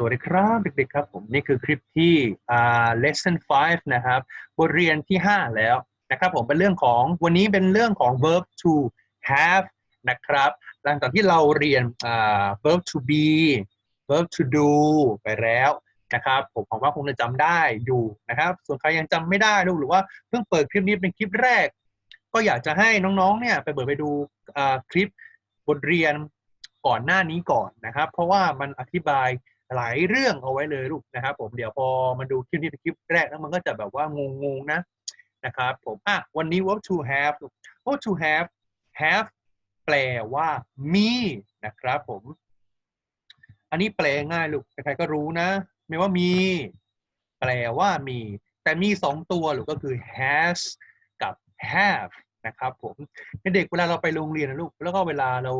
สวัสดีครับเด็กๆครับผมนี่คือคลิปที่ lesson 5 นะครับบทเรียนที่ 5 แล้วนะครับผมเป็นเรื่องของวันนี้เป็นเรื่องของ verb to have นะครับหลังจากที่เราเรียน verb to be verb to do ไปแล้วนะครับผมหวังว่าคงจะจำได้อยู่นะครับ ส่วนใครยังจำไม่ได้ลูกหรือว่าเพิ่งเปิดคลิปนี้เป็นคลิปแรก ก็อยากจะให้น้องๆเนี่ยไปเปิดไปดูคลิปบทเรียนก่อนหน้านี้ก่อนนะครับ เพราะว่ามันอธิบาย หลายเรื่องเอาไว้เลยลูกนะครับ ผมเดี๋ยวพอมาดูคลิปนี้เป็นคลิปแรกแล้วมันก็จะแบบว่างงๆนะนะครับผมอะวันนี้ verb to have ลูก verb to have have แปลว่ามีนะครับผม อันนี้แปลง่ายลูกใครๆก็รู้นะ ไม่ว่ามี แปลว่ามี แต่มีสองตัวลูกก็คือ has กับ have นะครับผมเด็กเวลาเราไปโรงเรียนนะลูก แล้วก็เวลาเรา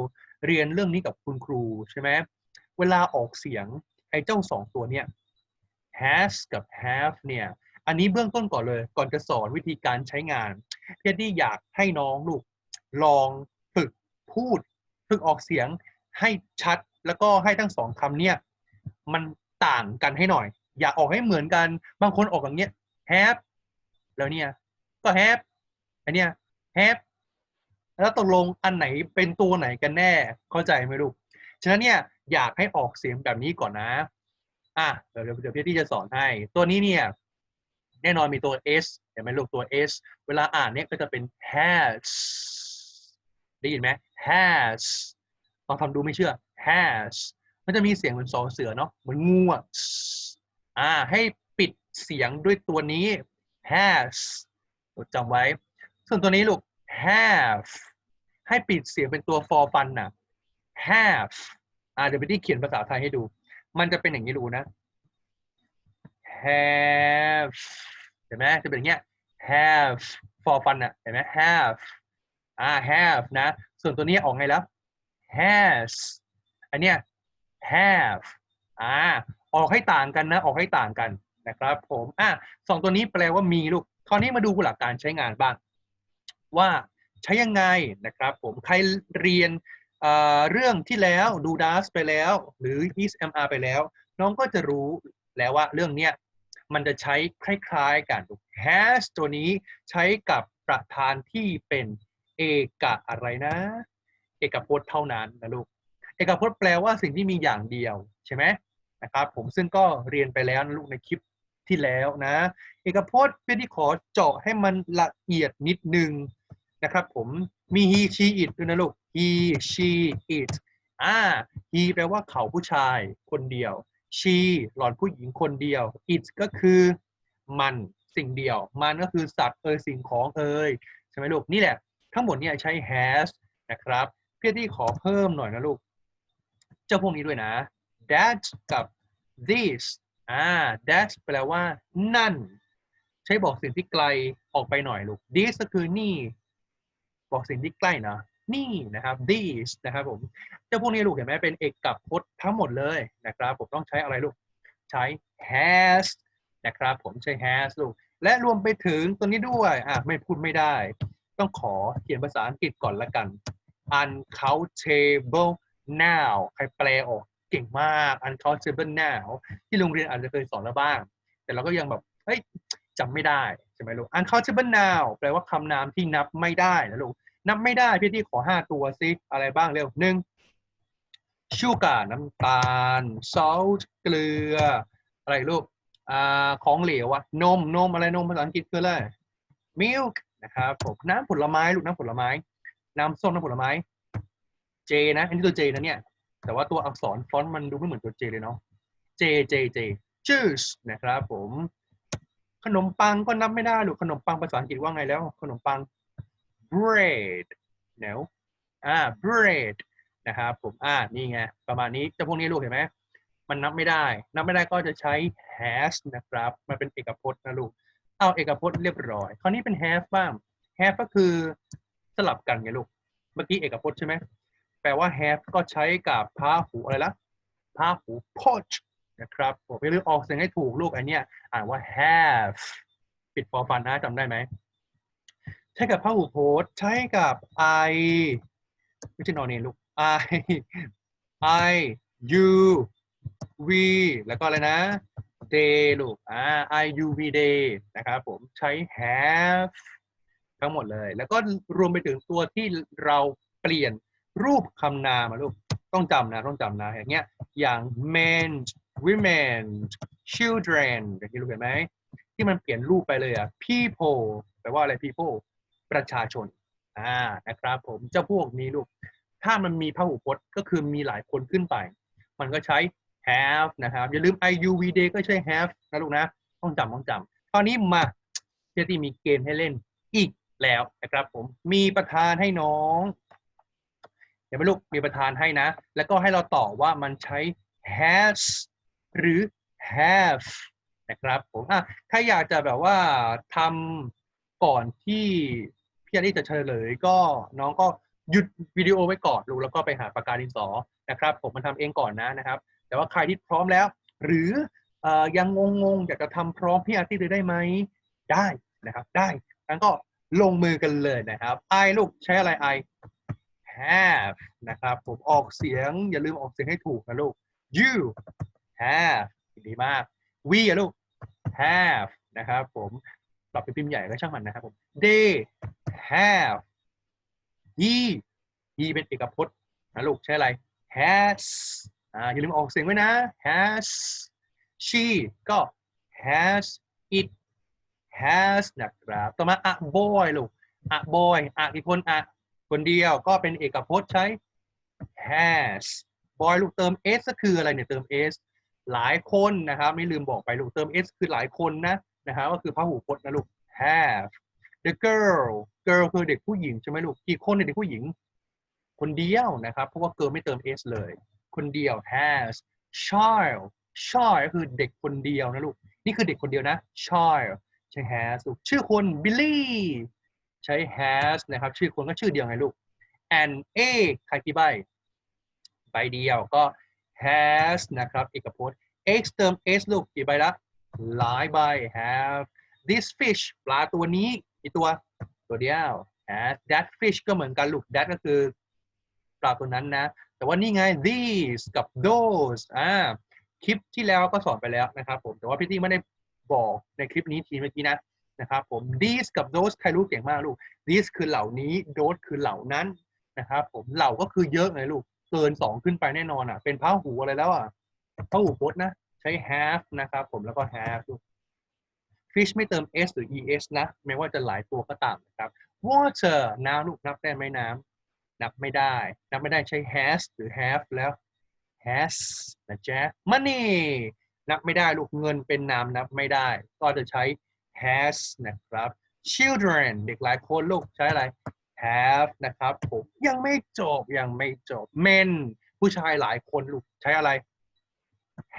เรียนเรื่องนี้กับคุณครูใช่ไหมเวลาออกเสียง ไอ้เจ้าสองตัวเนี้ย has กับ have เนี่ย อันนี้เบื้องต้นก่อนเลย ก่อนจะสอนวิธีการใช้งานเพียที่อยากให้น้องลูกลองฝึกพูดฝึกออกเสียงให้ชัด แล้วก็ให้ทั้งสองคำเนี่ย มันต่างกันให้หน่อย อย่าออกให้เหมือนกัน บางคนออกอย่างเงี้ย have แล้วเนี่ย ก็ have อันเนี้ย have แล้วตกลงอันไหนเป็นตัวไหนกันแน่ เข้าใจไหมลูก ฉะนั้นเนี่ยอยากให้ออกเสียงแบบนี้ก่อนนะอะเดี๋ยวเดี๋ยวเพี่ที่จะสอนให้ ตัวนี้เนี่ยแน่นอนมีตัว s เห็นไหมลูกตัว s เวลาอ่านเนี่ยก็จะเป็น has ได้ยินไหม has ลองทำดูไม่เชื่อ has มันจะมีเสียงเหมือนสอเสือเนาะเหมือนงูอะอ่าให้ปิดเสียงด้วยตัวนี้ has จำไว้ ส่วนตัวนี้ลูก have ให้ปิดเสียงเป็นตัว for fun น่ะ have อ่าเดี๋ยวไปที่เขียนภาษาไทยให้ดู มันจะเป็นอย่างนี้ดูนะ have เห็นไหมจะเป็นอย่างเงี้ย have for fun อะเห็นไหม have อ่า have นะ ส่วนตัวนี้ออกไงแล้ว has อันเนี้ย have อ่า ออกให้ต่างกันนะ ออกให้ต่างกันนะครับ ผม อะสองตัวนี้แปลว่ามีลูก คราวนี้มาดูหลักการใช้งานบ้าง ว่าใช้ยังไงนะครับ ผม ใครเรียน เรื่องที่แล้วดูดัสไปแล้ว หรือ is mr ไปแล้ว น้องก็จะรู้แล้วว่าเรื่องเนี้ยมันจะใช้คล้ายๆกัน has ตัวนี้ใช้กับประธานที่เป็นเอกะอะไรนะ เอกพจน์เท่านั้นนะลูก เอกพจน์แปลว่าสิ่งที่มีอย่างเดียวใช่ไหมนะครับผมซึ่งก็เรียนไปแล้วนะลูกในคลิปที่แล้วนะ เอกพจน์เพื่อที่ขอเจาะให้มันละเอียดนิดนึงนะครับผมมี he she it ด้วยนะลูก he she it อ่า he แปลว่าเขาผู้ชายคนเดียว she หล่อนผู้หญิงคนเดียว it ก็คือมันสิ่งเดียว มันก็คือสัตว์เอ่ยสิ่งของเอ่ยใช่ไหมลูกนี่แหละ ทั้งหมดเนี่ยใช้ has นะครับเพื่อที่ขอเพิ่มหน่อยนะลูก เจ้าพวกนี้ด้วยนะ that กับ this อ่า that แปลว่า นั่น ใช้บอกสิ่งที่ไกลออกไปหน่อยลูก this ก็คือนี่ บอกสิ่งที่ใกล้นะ นี่นะครับ these นะครับผมเจ้าพวกนี้ลูกเห็นไหมเป็นเอกกับพจน์ทั้งหมดเลยนะครับ ผมต้องใช้อะไรลูก ใช้ has นะครับ ผมใช้ has ลูก และรวมไปถึงตัวนี้ด้วยอะไม่พูดไม่ได้ ต้องขอเขียนภาษาอังกฤษก่อนละกัน uncountable now ใครแปลออกเก่งมาก uncountable now ที่โรงเรียนอาจจะเคยสอนแล้วบ้าง แต่เราก็ยังแบบเฮ้ยจำไม่ได้ใช่ไหมลูก uncountable now แปลว่าคำนามที่นับไม่ได้นะลูก นับไม่ได้พี่ที่ขอห้าตัวซิอะไรบ้างเร็วหนึ่งชูการน้ำตาล salt เกลือ อะไรลูกอ่าของเหลวอะนมนมอะไรนมภาษาอังกฤษคืออะไร milk นะครับผมน้ำผลไม้ลูกน้ำผลไม้ น้ำส้มน้ำผลไม้ J นะอันนี้ตัว J นะเนี่ย แต่ว่าตัวอักษรฟอนต์มันดูไม่เหมือนตัว J เลยเนาะ J J J juice นะครับผม ขนมปังก็นับไม่ได้ลูกขนมปังภาษาอังกฤษว่าไงแล้ว ขนมปัง bread no อ่า bread นะครับผมอ่านี่ไงประมาณนี้แต่พวกนี้ลูกเห็นไหมมันนับไม่ได้ นับไม่ได้ก็จะใช้ has นะครับ มันเป็นเอกพจน์นะลูก เอาเอกพจน์เรียบร้อย คราวนี้เป็น have บ้าง have ก็คือสลับกันไงลูก เมื่อกี้เอกพจน์ใช่ไหม แปลว่า have ก็ใช้กับพาหูอะไรละพาหู poach นะครับผมไม่ลืมออกเสียงให้ถูกลูกอันเนี้ยอ่านว่า have ปิดฟอร์ฟันนะจำได้ไหม ใช้กับพาหูโพสใช้กับ I ไม่ใช่นอนเนลูก I I you we แล้วก็อะไรนะ they ลูกอ่า I U V day นะครับผมใช้ have ทั้งหมดเลย แล้วก็รวมไปถึงตัวที่เราเปลี่ยนรูปคำนามลูกต้องจำนะต้องจำนะอย่างเงี้ยอย่าง men women children อย่างที่ลูกเห็นไหมที่มันเปลี่ยนรูปไปเลยอะ people แปลว่าอะไร people ประชาชนอ่านะครับผมเจ้าพวกนี้ลูก ถ้ามันมีพหูพจน์ก็คือมีหลายคนขึ้นไป มันก็ใช้ have นะครับ อย่าลืม I U V day ก็ใช้ have นะลูกนะ ต้องจำต้องจำคราวนี้มาเจตี้มีเกมให้เล่นอีกแล้วนะครับผมมีประธานให้น้อง เดี๋ยวไปลูกมีประธานให้นะ แล้วก็ให้เราตอบว่ามันใช้ has หรือ have นะครับผมอะถ้าอยากจะแบบว่าทำก่อนที่ พี่อารีจะเฉลยก็น้องก็หยุดวิดีโอไว้ก่อนลูกแล้วก็ไปหาปากกาดินสอนะครับ ผมมันทำเองก่อนนะนะครับ แต่ว่าใครที่พร้อมแล้ว หรืออยังงงๆอยากจะทำพร้อมพี่อาร์ตี้เลยได้ไหมได้นะครับ ได้งั้นก็ลงมือกันเลยนะครับ I ลูกใช้อะไร I have นะครับ ผมออกเสียง อย่าลืมออกเสียงให้ถูกนะลูก you have ดีมาก we อะลูก have นะครับ ผม ปรับเป็นพิมพ์ใหญ่ก็ช่างมันนะครับผม they have he he เป็นเอกพจน์นะลูกใช้อะไร has อ่าอย่าลืมออกเสียงไว้นะ has she ก็ has it has นะครับต่อมา a boy ลูก a boy อะกี่คนอะคนเดียวก็เป็นเอกพจน์ใช้ has boy ลูกเติม s ก็คืออะไรเนี่ยเติม s หลายคนนะครับ ไม่ลืมบอกไปลูกเติม s คือหลายคนนะ นะครับก็คือพหูพจน์นะลูก have the girl girl คือเด็กผู้หญิงใช่ไหมลูกกี่คนเนี่ยเด็กผู้หญิง คนเดียวนะครับ เพราะว่า girl ไม่เติม s เลย คนเดียว has child child ก็คือเด็กคนเดียวนะลูก นี่คือเด็กคนเดียวนะ child ใช้ has ลูกชื่อคน Billy ใช้ has นะครับ ชื่อคนก็ชื่อเดียวไงลูก and a ใครกี่ใบใบเดียวก็ has นะครับเอกพจน์ x เติม s ลูกกี่ใบละ หลายใบ have this fish ปลาตัวนี้กี่ตัว ตัวเดียว has that fish ก็เหมือนกันลูก that ก็คือปลาตัวนั้นนะ แต่ว่านี่ไง these กับ those อ่าคลิปที่แล้วก็สอนไปแล้วนะครับผมแต่ว่าพี่ตี้ไม่ได้บอกในคลิปนี้ทีเมื่อกี้นะนะครับผม these กับ those ใครรู้เก่งมากลูก these คือเหล่านี้ those คือเหล่านั้นนะครับผมเหล่าก็คือเยอะไงลูก เกินสองขึ้นไปแน่นอนอะ เป็นพหูอะไรแล้วอะพหูพจน์นะ ใช้ have นะครับผมแล้วก็ have fish ไม่เติม s หรือ es นะแม้ว่าจะหลายตัวก็ตามนะครับ water น้ำลูกนับได้ไหมน้ำนับไม่ได้ นับไม่ได้ใช้ has หรือ have แล้ว has นะจ๊ะ money นับไม่ได้ลูกเงินเป็นนามนับไม่ได้ ก็จะใช้ has นะครับ children เด็กหลายคนลูกใช้อะไร have นะครับผมยังไม่จบยังไม่จบ men ผู้ชายหลายคนลูกใช้อะไร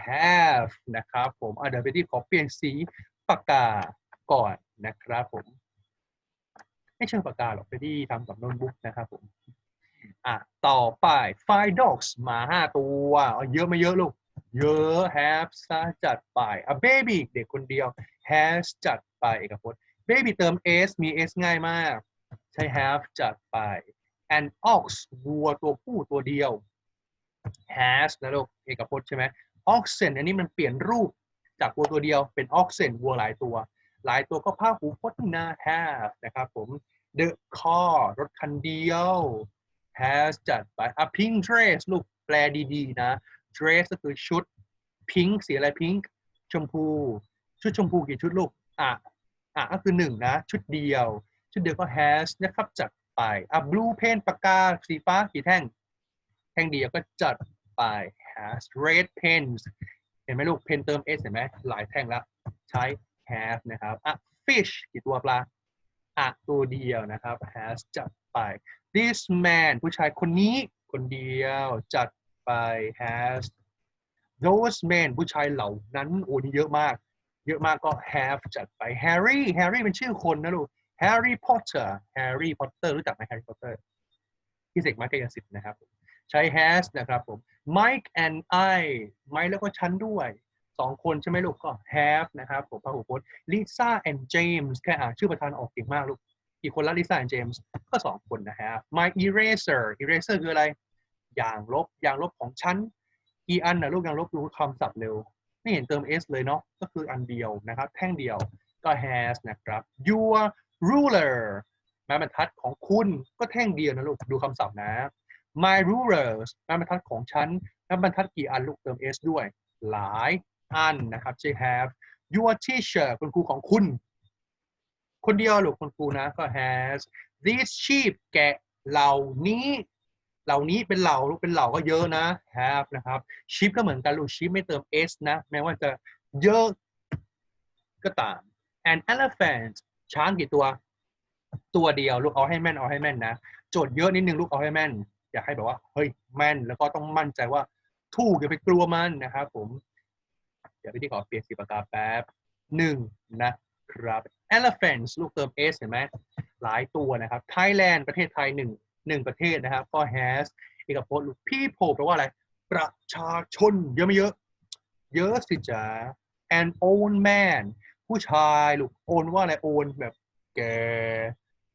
have นะครับผมเดี๋ยวไปที่ขอเปลี่ยนสีปากกาก่อนนะครับผม ไม่เชิงปากกาหรอกไปที่ทำกับโน้ตบุ๊กนะครับผมอะต่อไป five dogs หมาห้าตัวเยอะไม่เยอะลูก เยอะ have ซะจัดไปอะ baby เด็กคนเดียว has จัดไปเอกพจน์ baby เติม s มี s ง่ายมาก ใช้ have จัดไป and ox วัวตัวผู้ตัวเดียว has นะลูกเอกพจน์ใช่ไหม oxen อันนี้มันเปลี่ยนรูปจากวัวตัวเดียวเป็น oxen วัวหลายตัว หลายตัวก็พหูพจน์นี่นะ have นะครับผม the car รถคันเดียว has จัดไป a pink dress ลูกแปลดีๆ นะ dress ก็คือชุด pink สีอะไร pink ชมพู ชุดชมพูกี่ชุดลูก อะ อะก็คือหนึ่งนะ ชุดเดียว ชุดเดียวก็ has นะครับ จัดไป อะ blue pen ปากกา สีฟ้ากี่แท่ง แท่งเดียวก็จัดไป has red pens เห็นไหมลูก pen เติม s เห็นไหมหลายแท่งแล้ว ใช้ have นะครับอะ fish กี่ตัวปลาอะตัวเดียวนะครับ has จัดไป this man ผู้ชายคนนี้คนเดียวจัดไป has those men ผู้ชายเหล่านั้นโอ้นี่เยอะมาก เยอะมากก็ have จัดไป Harry Harry เป็นชื่อคนนะลูก Harry Potter Harry Potter รู้จักไหม Harry Potter พี่เสกมาร์กยสิทธ์นะครับ ใช้ has นะครับผม Mike and I Mike แล้วก็ฉันด้วยสองคนใช่ไหมลูกก็ have นะครับผมพหูพจน์ Lisa and James แค่อ่านชื่อประธานออกเก่งมากลูกกี่คนละ Lisa and James ก็สองคนนะฮะ My eraser eraser คืออะไร อย่างลบ อย่างลบของฉันกี่อันนะลูกยังลบรู้คำศัพท์เร็ว ไม่เห็นเติม s เลยเนาะก็คืออันเดียวนะครับ แท่งเดียวก็ has นะครับ your ruler ไม้บรรทัดของคุณก็แท่งเดียวนะลูก ดูคำศัพท์นะ my rulers ไม้บรรทัดของฉันไม้บรรทัดกี่อันลูกเติม s ด้วย หลายอันนะครับใช้ have your teacher คุณครูของคุณ คนเดียวลูกคุณครูนะก็ has these sheep แกะเหล่านี้ เหล่านี้เป็นเหล่าลูกเป็นเหล่าก็เยอะนะ have นะครับ sheep ก็เหมือนกันลูก sheep ไม่เติม s นะ แม้ว่าจะเยอะก็ตาม an elephant ช้างกี่ตัว ตัวเดียวลูกเอาให้แม่นเอาให้แม่นนะ โจทย์เยอะนิดนึงลูกเอาให้แม่น อยากให้แบบว่าเฮ้ยแม่นแล้วก็ต้องมั่นใจว่าถูกอย่าไปกลัวมันนะครับผมเดี๋ยวพี่ที่ขอเปลี่ยนสีปากกาแป๊บหนึ่งนะครับ elephants ลูกเติม s เห็นไหมหลายตัวนะครับ Thailand ประเทศไทยหนึ่งหนึ่งประเทศนะครับ ก็ has เอกพจน์ลูก people แปลว่าอะไร ประชาชน เยอะไม่เยอะ เยอะสิจ๊ะ an old man ผู้ชายลูก own ว่าอะไร own แบบแก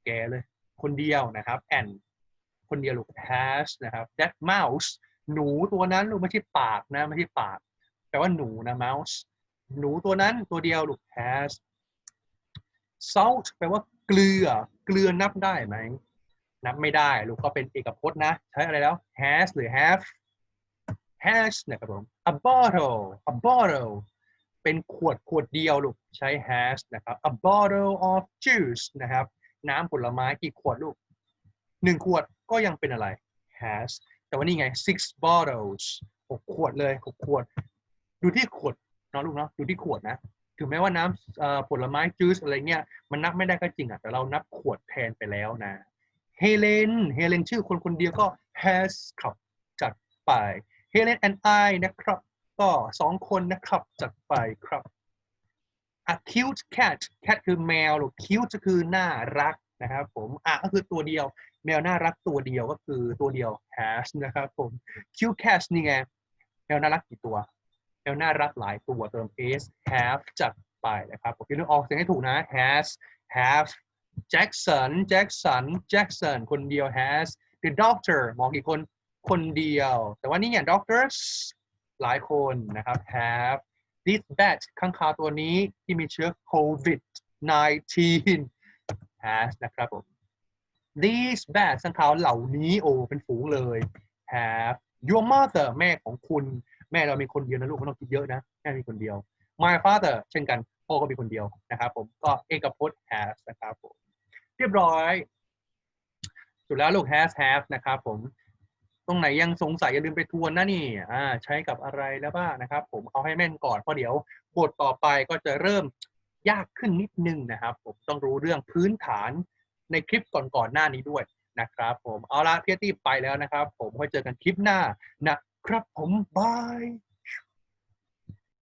แกเลย คนเดียวนะครับ and คนเดียวลูก has นะครับ that mouse หนูตัวนั้นลูกไม่ใช่ปากนะไม่ใช่ปากแปลว่าหนูนะ mouse หนูตัวนั้นตัวเดียวลูก has salt แปลว่าเกลือ เกลือนับได้ไหม นับไม่ได้ลูกก็เป็นเอกพจน์นะ ใช้อะไรแล้ว has หรือ have has นะครับผม a bottle a bottle เป็นขวดขวดเดียวลูกใช้ has นะครับ a bottle of juice นะครับ น้ำผลไม้กี่ขวดลูก หนึ่งขวดก็ยังเป็นอะไร has แต่ว่านี่ไง six bottles หกขวดเลยหกขวด ดูที่ขวดเนาะลูกเนาะดูที่ขวดนะ ถึงแม้ว่าน้ำผลไม้จูสอะไรเงี้ยมันนับไม่ได้ก็จริงอะแต่เรานับขวดแทนไปแล้วนะเฮเลนเฮเลนชื่อคนคนเดียวก็ has ครับจัดไปเฮเลน and I นะครับ ก็สองคนนะครับจัดไปครับ a cute cat cat คือแมวหรือ cute ก็คือน่ารักนะครับผมอะก็คือตัวเดียว แมวน่ารักตัวเดียวก็คือตัวเดียว has นะครับผม cute cat นี่ไง แมวน่ารักกี่ตัว แมวน่ารักหลายตัวเติม s have จัดไปนะครับผมอย่าออกเสียงให้ถูกนะ has have Jackson Jackson Jackson คนเดียว has the doctor หมอกี่คนคนเดียว แต่ว่านี่เนี่ย doctors หลายคนนะครับ have this bat ข้างคาวตัวนี้ที่มีเชื้อโควิด 19 has นะครับผม these bats ข้างคาวเหล่านี้โอ้เป็นฝูงเลย have your mother แม่ของคุณ แม่เรามีคนเดียวนะลูกไม่ต้องคิดเยอะนะ แม่มีคนเดียว my father เช่นกันพ่อก็มีคนเดียวนะครับผมก็เอกพจน์ has นะครับผมเรียบร้อยสุดแล้วลูก has have นะครับผมตรงไหนยังสงสัยอย่าลืมไปทวนนะนี่อ่าใช้กับอะไรแล้วบ้างนะครับ ผมเอาให้แม่นก่อนเพราะเดี๋ยวบทต่อไปก็จะเริ่มยากขึ้นนิดนึงนะครับ ผมต้องรู้เรื่องพื้นฐาน ในคลิปก่อนๆหน้านี้ด้วยนะครับผมเอาละเพียตี้ไปแล้วนะครับ ผมไว้เจอกันคลิปหน้านะครับผมบาย